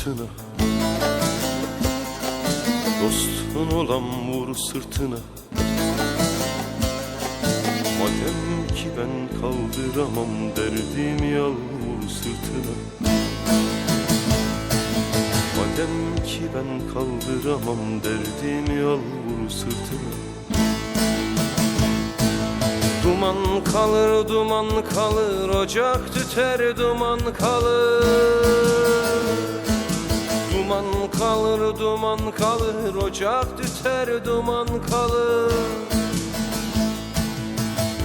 sırtına. Dostun olan vur sırtına. Madem ki ben kaldıramam derdim yal vur sırtına. Madem ki ben kaldıramam derdim yal vur sırtına. Duman kalır, duman kalır, ocak tüter, duman kalır. Duman kalır, duman kalır, ocak tüter, duman kalır.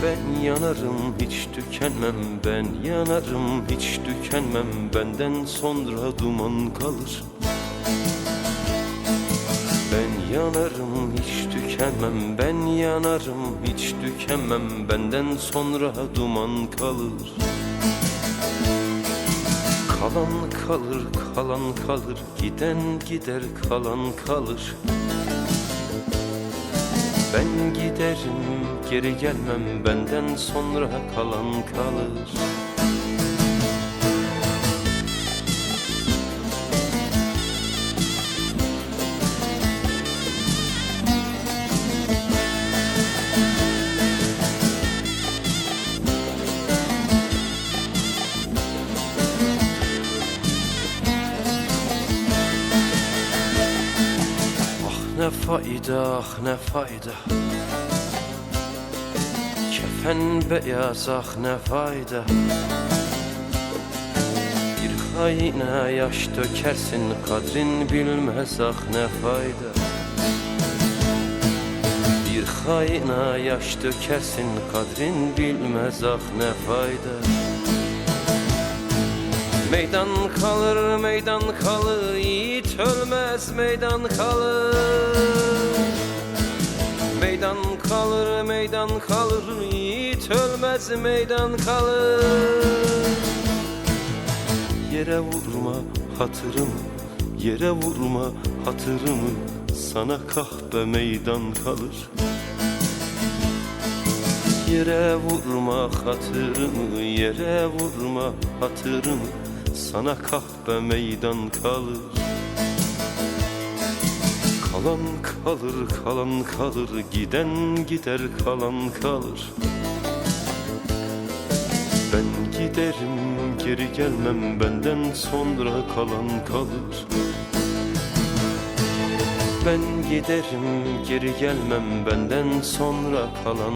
Ben yanarım, hiç tükenmem, ben yanarım, hiç tükenmem, benden sonra duman kalır. Ben yanarım hiç tükenmem Ben yanarım hiç tükenmem Benden sonra duman kalır Kalan kalır kalan kalır Giden gider kalan kalır. Ben giderim geri gelmem Benden sonra kalan kalır ne fayda ah ne fayda. Kefen beyaz ah ne fayda. Bir haine yaş dökersin kadrin bilmez ah ne fayda. Bir haine yaş dökersin kadrin bilmez ah ne fayda Meydan kalır, meydan kalır, yiğit ölmez, meydan kalır. Meydan kalır, meydan kalır, yiğit ölmez, meydan kalır. Yere vurma hatırım, yere vurma hatırımı, sana kahpe meydan kalır. Yere vurma hatırımı, yere vurma hatırımı Sana kahpe meydan kalır. Kalan kalır, kalan kalır Giden gider, kalan kalır. Ben giderim, geri gelmem Benden sonra kalan kalır. Ben giderim, geri gelmem Benden sonra kalan